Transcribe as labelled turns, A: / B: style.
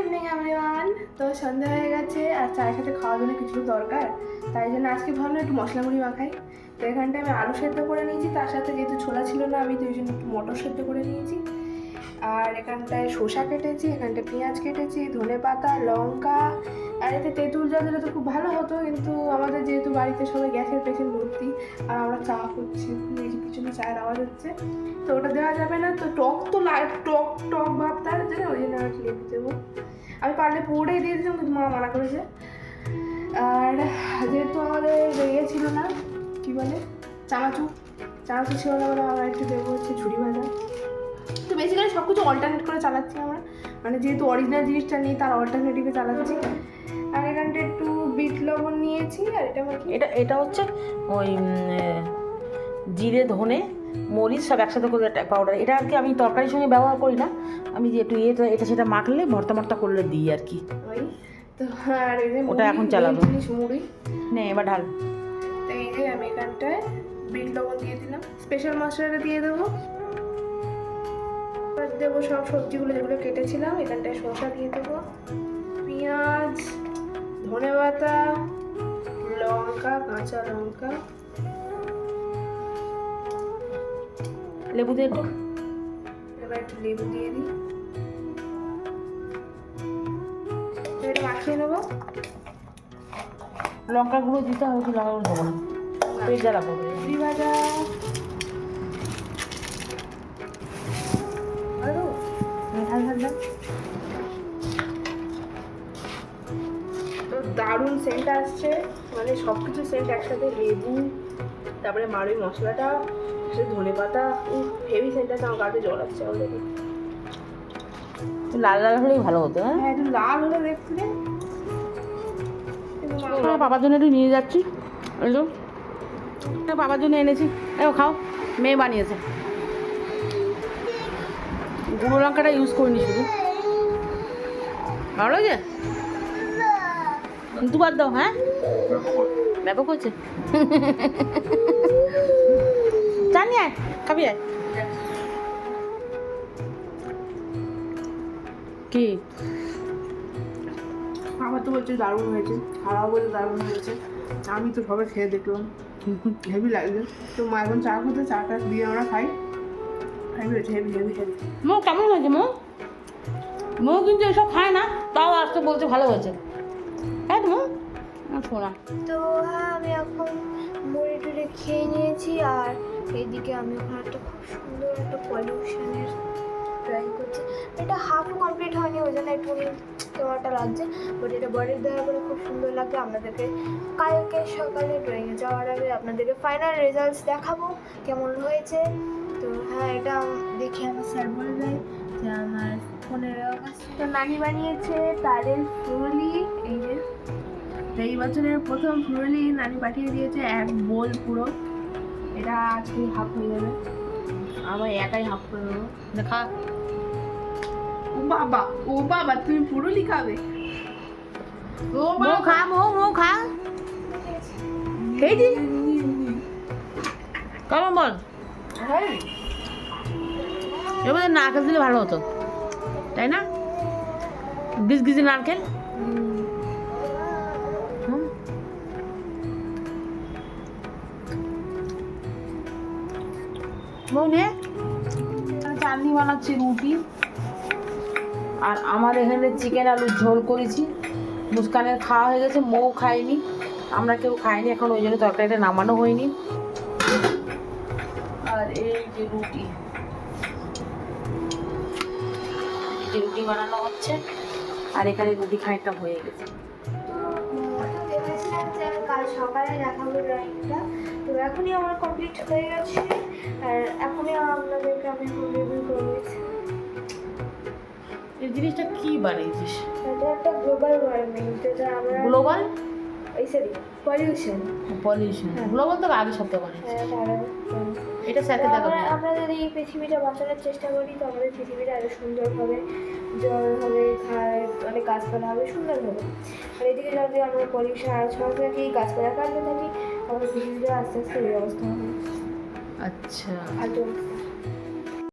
A: Evening everyone তো সন্ধ্যা হয়ে গেছে আর চায়ের সাথে খাওয়ার জন্য কিছু দরকার। তাই জন্য আজকে ভাবলাম একটু মশলা মুড়ি মাখাই। তো এখানটায় আমি আলু সেদ্ধ করে নিয়েছি, তার সাথে যেহেতু ছোলা ছিল না, আমি ওই জন্য একটু মটর সেদ্ধ করে নিয়েছি। আর এখানটায় শসা কেটেছি, এখানটায় পেঁয়াজ কেটেছি, ধনে পাতা, লঙ্কা। আর এতে তেঁতুল জল দিলে তো খুব ভালো হতো, কিন্তু আমাদের যেহেতু বাড়িতে সবাই গ্যাসের পেশেন্ট ভর্তি, আর আমরা চা করছি পিছনে চায়ের আওয়াজ হচ্ছে। তো ওটা দেওয়া যাবে না, তো টক তো লাইট টক পারলে পুরোটাই দিয়ে দিতাম, কিন্তু মা মানা করেছে। আর যেহেতু আমাদের ইয়ে ছিল না, কি বলে? চানাচুর চানাচুর ছিল না বলে আমরা একটু দেবো হচ্ছে ঝুড়ি ভাজা। তো বেসিক্যালি সব কিছু অল্টারনেট করে চালাচ্ছি আমরা। মানে যেহেতু অরিজিনাল জিনিসটা নেই, তার অল্টারনেটিভে চালাচ্ছি। আর এখানটা একটু বিট লবণ নিয়েছি, আর এটা
B: এটা এটা হচ্ছে ওই জিরে ধনে মরিচ সব একসাথে করে একটা পাউডার এটা আর কি আমি তরকারির সঙ্গে ব্যবহার করি না। আমি যে একটু এটা এটা সেটা মাখলে ভর্তা মর্তা করলে দিই আর কি। ওটা এখন চালাবো।
A: মুড়ি।
B: নে এবার ঢাল।
A: তো এই যে আমি এখানটায় বিট লবণ দিয়ে দিলাম। স্পেশাল মশলাটা দিয়ে দেবো। দেবো সব সবজিগুলো যেগুলো কেটেছিলাম এখানটায় শসা দিয়ে দেবো। পেঁয়াজ ধনে পাতা লঙ্কা কাঁচা লঙ্কা।
B: লেবু দিয়ে একটু
A: এবার একটু লেবু দিয়ে দিই। এটা মাখিয়ে নেব।
B: লঙ্কা গুঁড়ো দিতে হবে কি লঙ্কা গুঁড়ো দেবো না? পেট জ্বালা করবে।
A: ভাজা। তো দারুণ সেন্ট আসছে। মানে সব কিছু সেন্ট একসাথে লেবু তারপরে মার ওই মশলাটা। ধনে পাতা হেভি সেন্ট আছে আমার গাতে জল আসছে অলরেডি
B: লাল লাল হলেই ভালো হতো হ্যাঁ?
A: হ্যাঁ একটু লাল হলে দেখছিলে
B: বাবার জন্য একটু নিয়ে যাচ্ছি। বাবার জন্য এনেছি। এও খাও মেয়ে বানিয়েছে। গুঁড়ো লঙ্কাটা ইউজ করিনি শুধু। ভালো লাগে দুবার দাও হ্যাঁ? ব্যাপক হচ্ছে জানি আয় খাবি আয় কি?
A: আমার তো বলছে দারুণ হয়েছে খারাপ বলে দারুণ হয়েছে। আমি তো সবে খেয়ে দেখলাম হেভি লাগছে। তো মা এখন চা করতে চাটা দিয়ে আমরা খাই। হেভি হয়েছে হেভি হেভি হেভি।
B: মো কেমন হয়েছে মো? মো কিন্তু এসব খায় না তাও আজকে বলছে ভালো হয়েছে। হ্যাঁ তো মো? না, শোনা।
C: তো আমি এখন মুড়ি টুড়ি খেয়ে নিয়েছি আর এইদিকে আমি ওখানে একটা খুব সুন্দর একটা পলিউশনের ড্রয়িং করছি। এটা হাফ কমপ্লিট হয়নি, ওই জন্য একটু কেমনটা লাগছে বাট এটা বডির দেওয়ার পরে খুব সুন্দর লাগবে আপনাদেরকে কালকে সকালে ড্রয়িংয়ে যাওয়ার আগে আপনাদেরকে ফাইনাল রেজাল্টস দেখাবো, কেমন হয়েছে। তো হ্যাঁ এটা দেখে আমার স্যার বলবে যে আমার পনেরো আগস্ট
A: তো নানি বানিয়েছে তারের ফুরুলি এই যে। তো এই বছরের প্রথম ফুরুলি নানি পাঠিয়ে দিয়েছে এক বোল পুরো। এটা আজকে হাফ হয়ে যাবে। আমার একাই হাফ করে দেবো।
B: দেখা
A: ও বাবা ও বাবা তুমি পুরুলি খাবে? ও
B: মো
A: বাবা
B: খা। মো মো খা। খেয়েছি কেমন বল।
A: হ্যাঁ।
B: এবার নারকেল দিলে ভালো হতো। তাই না? গিজ গিজি নারকেল বউ নে চাটনি বানাচ্ছি রুটি। আর আমার এখানে চিকেন আলুর ঝোল করেছি। মুস্কানের খাওয়া হয়ে গেছে, মৌ খায়নি। আমরা কেউ খাইনি এখন, ওই জন্য তরকারিটা নামানো হয়নি। আর এই যে রুটি। রুটি বানানো হচ্ছে। আর এখানে রুটি খানিকটা হয়ে গেছে।
C: আমি কাল সকালে দেখাবো ড্রয়িংটা তো এখনই আমার কমপ্লিট হয়ে গেছে। আর এখনই আপনাদেরকে আমি রিভিউ দিচ্ছি।
B: এই জিনিসটা কি বানিয়েছিস?
C: এটা একটা গ্লোবাল ওয়ার্মিং যেটা আমরা
B: গ্লোবাল
C: এই সরি পলিউশন
B: পলিউশন গ্লোবাল তো আগে সপ্তাহ বানিয়েছি
C: হ্যাঁ
B: এটা সাথে দেখাবো।
C: আমরা যদি এই পৃথিবীটা বাঁচানোর চেষ্টা করি তো আমাদের পৃথিবীটা আরও সুন্দর হবে জল হবে খায় অনেক গাছপালা হবে সুন্দর হবে। আর এদিকে যদি আমরা পলিউশন আরও ছড়াতে থাকি গাছপালা কাটতে থাকি আমাদের পৃথিবীটা আস্তে আস্তে এই অবস্থা হবে।
B: আচ্ছা।